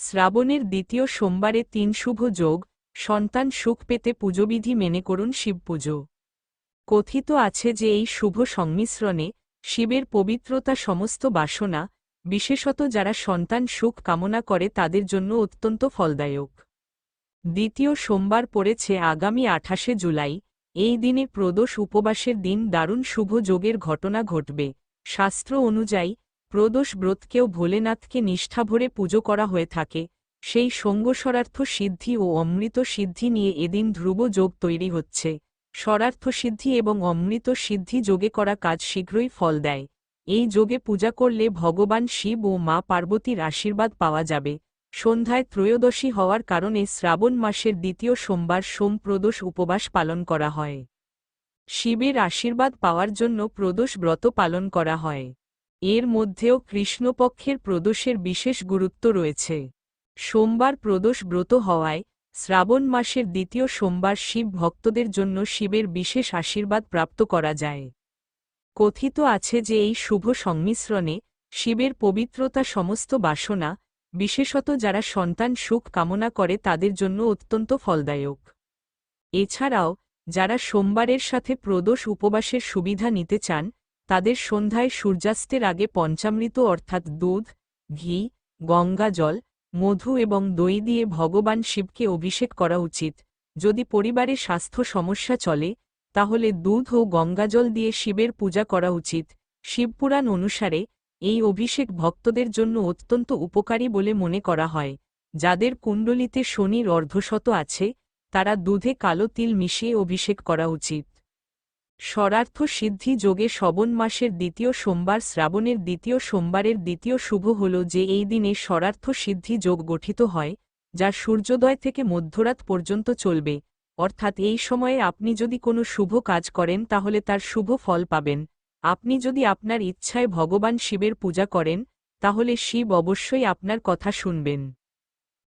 শ্রাবণের দ্বিতীয় সোমবারে তিন শুভ যোগ, সন্তান সুখ পেতে পুজোবিধি মেনে করুন শিবপুজো কথিত আছে যে এই শুভ সংমিশ্রণে শিবের পবিত্রতা সমস্ত বাসনা, বিশেষত যারা সন্তান সুখ কামনা করে তাদের জন্য অত্যন্ত ফলদায়ক। দ্বিতীয় সোমবার পড়েছে আগামী আঠাশে জুলাই, এই দিনে প্রদোষ উপবাসের দিন দারুণ শুভ যোগের ঘটনা ঘটবে। শাস্ত্র অনুযায়ী প্রদোষ ব্রতকেও ভোলেনাথকে নিষ্ঠাভরে পুজো করা হয়ে থাকে। সেই সঙ্গস্বরার্থ সিদ্ধি ও অমৃত সিদ্ধি নিয়ে এদিন ধ্রুব যোগ তৈরি হচ্ছে। স্বরার্থ সিদ্ধি এবং অমৃত সিদ্ধি যোগে করা কাজ শীঘ্রই ফল দেয়। এই যোগে পূজা করলে ভগবান শিব ও মা পার্বতীর আশীর্বাদ পাওয়া যাবে। সন্ধ্যায় ত্রয়োদশী হওয়ার কারণে শ্রাবণ মাসের দ্বিতীয় সোমবার সোম প্রদোষ উপবাস পালন করা হয়। শিবের আশীর্বাদ পাওয়ার জন্য প্রদোষ ব্রত পালন করা হয়। এর মধ্যেও কৃষ্ণপক্ষের প্রদোষের বিশেষ গুরুত্ব রয়েছে। সোমবার প্রদোষ ব্রত হওয়ায় শ্রাবণ মাসের দ্বিতীয় সোমবার শিব ভক্তদের জন্য শিবের বিশেষ আশীর্বাদ প্রাপ্ত করা যায়। কথিত আছে যে এই শুভ সংমিশ্রণে শিবের পবিত্রতা সমস্ত বাসনা, বিশেষত যারা সন্তান সুখ কামনা করে তাদের জন্য অত্যন্ত ফলদায়ক। এছাড়াও, যারা সোমবারের সাথে প্রদোষ উপবাসের সুবিধা নিতে চান তাদের সন্ধ্যায় সূর্যাস্তের আগে পঞ্চামৃত অর্থাৎ দুধ, ঘি, গঙ্গা জল, মধু এবং দই দিয়ে ভগবান শিবকে অভিষেক করা উচিত। যদি পরিবারে স্বাস্থ্য সমস্যা চলে, তাহলে দুধ ও গঙ্গাজল দিয়ে শিবের পূজা করা উচিত। শিবপুরাণ অনুসারে, এই অভিষেক ভক্তদের জন্য অত্যন্ত উপকারী বলে মনে করা হয়। যাদের কুণ্ডলিতে শনির অর্ধশত আছে, তারা দুধে কালো তিল মিশিয়ে অভিষেক করা উচিত। স্বরার্থ সিদ্ধি যোগে শ্রবণ মাসের দ্বিতীয় সোমবার শ্রাবণের দ্বিতীয় সোমবারের দ্বিতীয় শুভ হল যে এই দিনে স্বরার্থ সিদ্ধি যোগ গঠিত হয়, যা সূর্যোদয় থেকে মধ্যরাত পর্যন্ত চলবে। অর্থাৎ এই সময়ে আপনি যদি কোনো শুভ কাজ করেন তাহলে তার শুভ ফল পাবেন। আপনি যদি আপনার ইচ্ছায় ভগবান শিবের পূজা করেন, তাহলে শিব অবশ্যই আপনার কথা শুনবেন।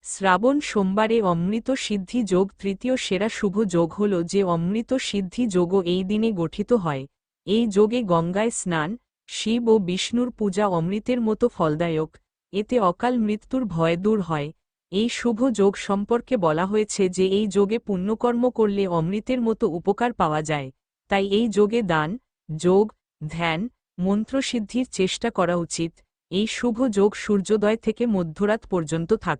শ্রাবণ সোমবারে অমৃত সিদ্ধি যোগ তৃতীয় সেরা শুভ যোগ হল যে অমৃত সিদ্ধি যোগও এই দিনে গঠিত হয়। এই যোগে গঙ্গায় স্নান, শিব ও বিষ্ণুর পূজা অমৃতের মতো ফলদায়ক। এতে অকাল মৃত্যুর ভয় দূর হয়। এই শুভ যোগ সম্পর্কে বলা হয়েছে যে এই যোগে পুণ্যকর্ম করলে অমৃতের মতো উপকার পাওয়া যায়। তাই এই যোগে দান, যোগ, ধ্যান, মন্ত্রসিদ্ধির চেষ্টা করা উচিত। এই শুভ যোগ সূর্যোদয় থেকে মধ্যরাত পর্যন্ত থাক